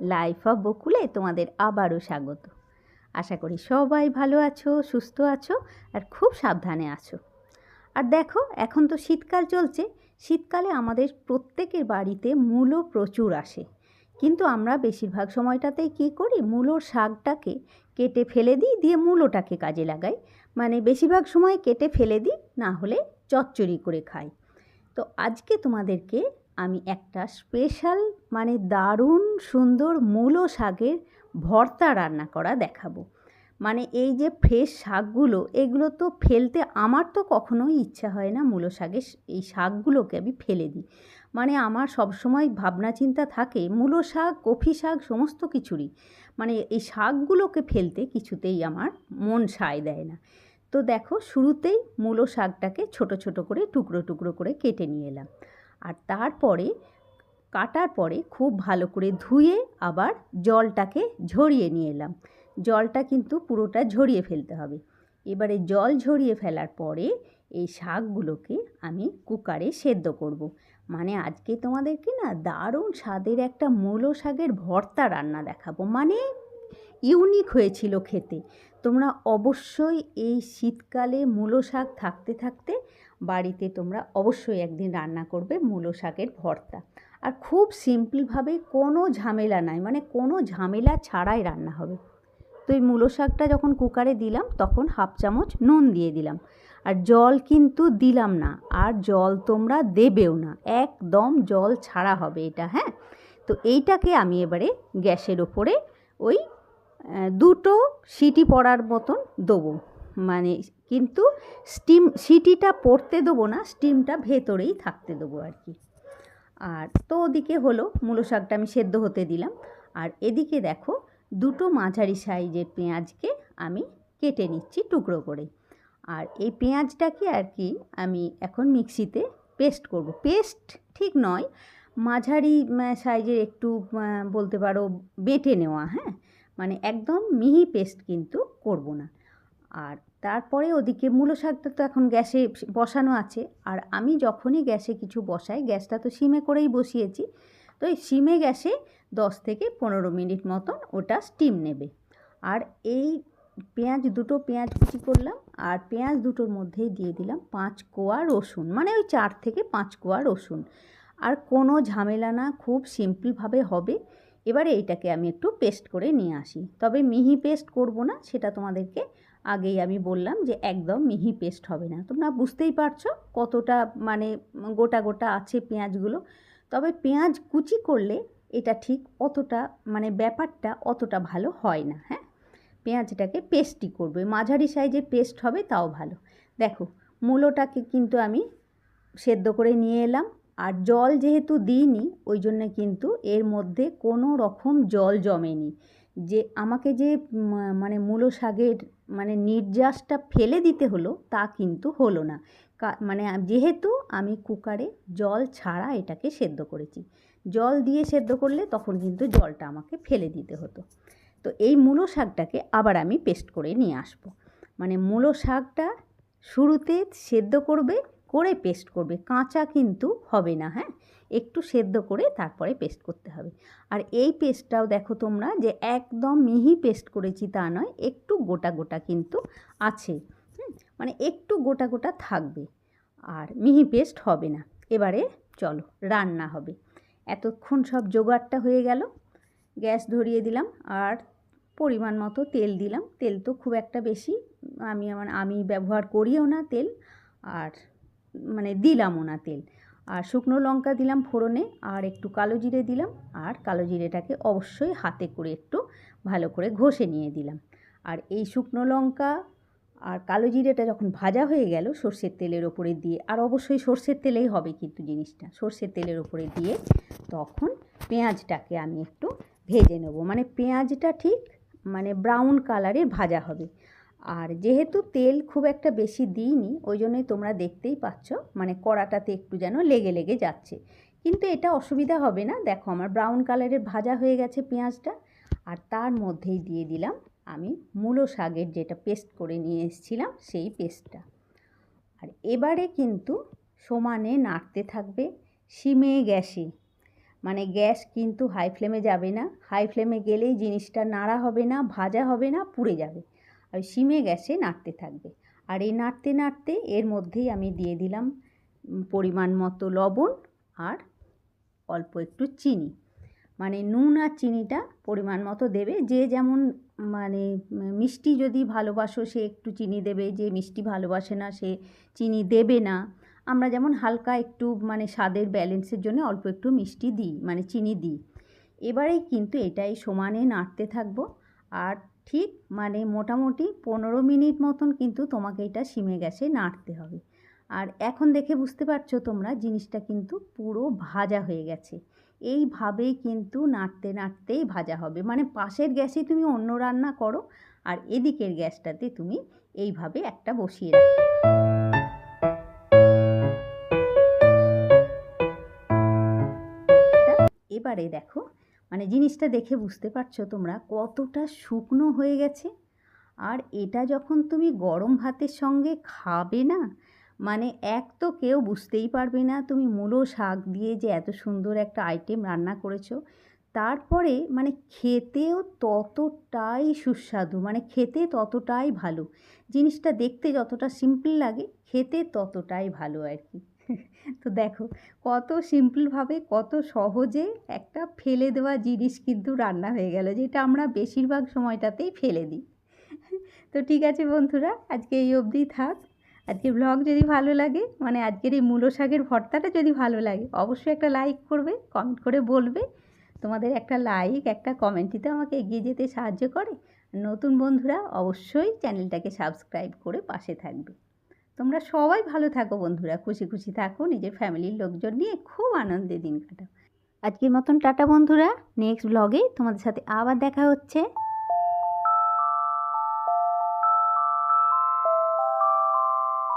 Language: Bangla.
লাইফ অফ বকুলে তোমাদের আবারও স্বাগত। আশা করি সবাই ভালো আছো, সুস্থ আছো আর খুব সাবধানে আছো। আর দেখো, এখন তো শীতকাল চলছে। শীতকালে আমাদের প্রত্যেকের বাড়িতে মূলো প্রচুর আসে। কিন্তু আমরা বেশিরভাগ সময়টাতেই কী করি? মূলোর শাকটাকে কেটে ফেলে দিই, দিয়ে মূলোটাকে কাজে লাগাই। মানে বেশিরভাগ সময় কেটে ফেলে দিই, না হলে চচ্চড়ি করে খাই। তো আজকে তোমাদেরকে আমি একটা স্পেশাল মানে দারুণ সুন্দর মূলো শাকের ভর্তা রান্না করা দেখাবো। মানে এই যে ফ্রেশ শাকগুলো, এগুলো তো ফেলতে আমার তো কখনোই ইচ্ছা হয় না মূলো শাকের এই শাকগুলোকে আমি ফেলে দিই। মানে আমার সবসময় ভাবনা চিন্তা থাকে, মূলো শাক, কফি শাক, সমস্ত কিছুরই। মানে এই শাকগুলোকে ফেলতে কিছুতেই আমার মন সায় দেয় না। তো দেখো, শুরুতেই মূলো শাকটাকে ছোট ছোট করে টুকরো টুকরো করে কেটে নিয়ে এলাম। আর তারপরে, কাটার পরে খুব ভালো করে ধুয়ে আবার জলটাকে ঝরিয়ে নিয়ে এলাম। জলটা কিন্তু পুরোটা ঝরিয়ে ফেলতে হবে। এবারে জল ঝরিয়ে ফেলার পরে এই শাকগুলোকে আমি কুকারে সেদ্ধ করব। মানে আজকে তোমাদেরকে না দারুণ স্বাদের একটা মূলো শাকের ভর্তা রান্না দেখাবো। মানে ইউনিক হয়েছিল খেতে। তোমরা অবশ্যই এই শীতকালে মূলো শাক থাকতে থাকতে বাড়িতে তোমরা অবশ্যই একদিন রান্না করবে মূলো শাকের ভর্তা। আর খুব সিম্পলভাবে কোনো ঝামেলা নাই মানে কোনো ঝামেলা ছাড়াই রান্না হবে। তো এই মূলো শাকটা যখন কুকারে দিলাম, তখন হাফ চামচ নুন দিয়ে দিলাম। আর জল কিন্তু দিলাম না, আর জল তোমরা দেবেও না। একদম জল ছাড়া হবে এটা হ্যাঁ? তো এইটাকে আমি এবারে গ্যাসের ওপরে ওই দুটো সিটি পড়ার মতন দেবো। মানে কিন্তু স্টিম সিটিটা পড়তে দেবো না স্টিমটা ভেতরেই থাকতে দেবো আর কি। আর তো ওদিকে হলো, মূলো শাকটা আমি সেদ্ধ হতে দিলাম। আর এদিকে দেখো, দুটো মাঝারি সাইজের পেঁয়াজকে আমি কেটে নিচ্ছি টুকরো করে। আর এই পেঁয়াজটাকে আর কি আমি এখন মিক্সিতে পেস্ট করব। পেস্ট ঠিক নয়, মাঝারি সাইজের একটু বলতে পারো, বেটে নেওয়া হ্যাঁ? একদম মিহি পেস্ট কিন্তু করব না। আর তারপরে ওদিকে মূলো শাকটা তো এখন গ্যাসে বসানো আছে। আর আমি যখনই গ্যাসে কিছু বসাই, গ্যাসটা তো সিমে করেই বসিয়েছি, তো এই সিমে গ্যাসে দশ থেকে পনেরো মিনিট মতন ওটা স্টিম নেবে। আর এই পেঁয়াজ, দুটো পেঁয়াজ কুচি করলাম, আর পেঁয়াজ দুটোর মধ্যেই দিয়ে দিলাম পাঁচ কোয়া রসুন মানে ওই চার থেকে পাঁচ কোয়া রসুন। আর কোনো ঝামেলা না, খুব সিম্পলভাবে হবে। এবারে এইটাকে আমি একটু পেস্ট করে নিয়ে আসি। তবে মিহি পেস্ট করব না, সেটা তোমাদেরকে আগেই আমি বললাম যে একদম মিহি পেস্ট হবে না। তোমরা বুঝতেই পারছ কতটা মানে গোটা গোটা আছে পেঁয়াজগুলো। তবে পেঁয়াজ কুচি করলে এটা ঠিক অতটা মানে ব্যাপারটা অতটা ভালো হয় না হ্যাঁ? পেঁয়াজটাকে পেস্টই করবে। মাঝারি সাইজের পেস্ট হবে তাও ভালো। দেখো, মূলোটাকে কিন্তু আমি সেদ্ধ করে নিয়ে এলাম। আর জল যেহেতু দিইনি ওই জন্য কিন্তু এর মধ্যে কোনো রকম জল জমেনি। যে আমাকে যে মানে মূলো শাকের মানে নির্যাসটা ফেলে দিতে হলো, তা কিন্তু হলো না। মানে যেহেতু আমি কুকারে জল ছাড়া এটাকে সেদ্ধ করেছি। জল দিয়ে সেদ্ধ করলে তখন কিন্তু জলটা আমাকে ফেলে দিতে হতো। তো এই মূলো শাকটাকে আবার আমি পেস্ট করে নিয়ে আসব। মানে মূলো শাকটা শুরুতে সেদ্ধ করবে করে পেস্ট করবে। কাঁচা কিন্তু হবে না হ্যাঁ? একটু সেদ্ধ করে তারপরে পেস্ট করতে হবে। আর এই পেস্টটাও দেখো তোমরা যে একদম মিহি পেস্ট করেছি তা নয়, একটু গোটা গোটা কিন্তু আছে মানে একটু গোটা গোটা থাকবে আর মিহি পেস্ট হবে না। এবারে চলো, রান্না হবে। এতক্ষণ সব জোগাড়টা হয়ে গেল, গ্যাস ধরিয়ে দিলাম আর পরিমাণ মতো তেল দিলাম। তেল তো খুব একটা বেশি, আমি আমার আমি ব্যবহার করিও না তেল। আর মানে দিলাম না তেল। আর শুকনো লঙ্কা দিলাম ফোড়নে, আর একটু কালো জিরে দিলাম, আর কালো জিরেটাকে অবশ্যই হাতে করে একটু ভালো করে ঘষে নিয়ে দিলাম। আর এই শুকনো লঙ্কা আর কালো জিরেটা যখন ভাজা হয়ে গেল সর্ষের তেলের ওপরে দিয়ে, আর অবশ্যই সর্ষের তেলেই হবে কিন্তু জিনিসটা, সর্ষের তেলের ওপরে দিয়ে তখন পেঁয়াজটাকে আমি একটু ভেজে নেব। মানে পেঁয়াজটা ঠিক মানে ব্রাউন কালারের ভাজা হবে। আর যেহেতু তেল খুব একটা বেশি দিইনি, ওই জন্যই তোমরা দেখতেই পাচ্ছ মানে কড়াটাতে একটু যেন লেগে লেগে যাচ্ছে। কিন্তু এটা অসুবিধা হবে না। দেখো আমার ব্রাউন কালারের ভাজা হয়ে গেছে পেঁয়াজটা। আর তার মধ্যেই দিয়ে দিলাম আমি মূলো শাকের যেটা পেস্ট করে নিয়ে এসেছিলাম, সেই পেস্টটা আর এবারে কিন্তু সমানে নাড়তে থাকবে সিমে গ্যাসে। মানে গ্যাস কিন্তু হাই ফ্লেমে যাবে না। হাই ফ্লেমে গেলেই জিনিসটা নাড়া হবে না, ভাজা হবে না, পুড়ে যাবে। আর সিমে গ্যাসে নাড়তে থাকবে। আর এই নাড়তে নাড়তে এর মধ্যেই আমি দিয়ে দিলাম পরিমাণ মতো লবণ আর অল্প একটু চিনি। মানে নুন আর চিনিটা পরিমাণ মতো দেবে। যে যেমন মানে মিষ্টি যদি ভালোবাসো, সে একটু চিনি দেবে। যে মিষ্টি ভালোবাসে না, সে চিনি দেবে না। আমরা যেমন হালকা একটু মানে স্বাদের ব্যালেন্সের জন্য অল্প একটু মিষ্টি দিই মানে চিনি দিই। এবারে কিন্তু এটাই সমানে নাড়তে থাকব। আর ঠিক মানে মোটামুটি পনেরো মিনিট মতন কিন্তু তোমাকে এটা সিমে গ্যাসে নাড়তে হবে। আর এখন দেখে বুঝতে পারছ তোমরা জিনিসটা কিন্তু পুরো ভাজা হয়ে গেছে। এইভাবেই কিন্তু নাড়তে নাড়তেই ভাজা হবে। মানে পাশের গ্যাসে তুমি অন্য রান্না করো আর এদিকের গ্যাসটাতে তুমি এইভাবে একটা বসিয়ে রাখো। এবারে দেখো মানে জিনিসটা দেখে বুঝতে পারছ তোমরা কতটা শুকনো হয়ে গেছে? আর এটা যখন তুমি গরম ভাতের সঙ্গে খাবে না মানে এক তো কেউ বুঝতেই পারবে না তুমি মূলো শাক দিয়ে যে এত সুন্দর একটা আইটেম রান্না করেছ, তারপরে মানে খেতেও ততটাই সুস্বাদু মানে খেতে ততটাই ভালো। জিনিসটা দেখতে যতটা সিম্পল লাগে, খেতে ততটাই ভালো আর কি। তো দেখো, কত সিম্পলভাবে, কত সহজে একটা ফেলে দেওয়া জিনিস কিন্তু রান্না হয়ে গেল, যেটা আমরা বেশিরভাগ সময়টাতেই ফেলে দিই। তো ঠিক আছে বন্ধুরা, আজকে এই অবধি থাক। আজকে ব্লগ যদি ভালো লাগে মানে আজকের এই মূলো শাকের ভর্তাটা যদি ভালো লাগে, অবশ্যই একটা লাইক করবে কমেন্ট করে বলবে। তোমাদের একটা লাইক একটা কমেন্টই তো আমাকে এগিয়ে যেতে সাহায্য করে। নতুন বন্ধুরা অবশ্যই চ্যানেলটাকে সাবস্ক্রাইব করে পাশে থাকবে। তোমরা সবাই ভালো থাকো বন্ধুরা। খুশি খুশি থাকো, নিজের ফ্যামিলির লোকজন নিয়ে খুব আনন্দে দিন কাটাও। আজকের মতন টাটা বন্ধুরা। নেক্সট ব্লগে তোমাদের সাথে আবার দেখা হচ্ছে।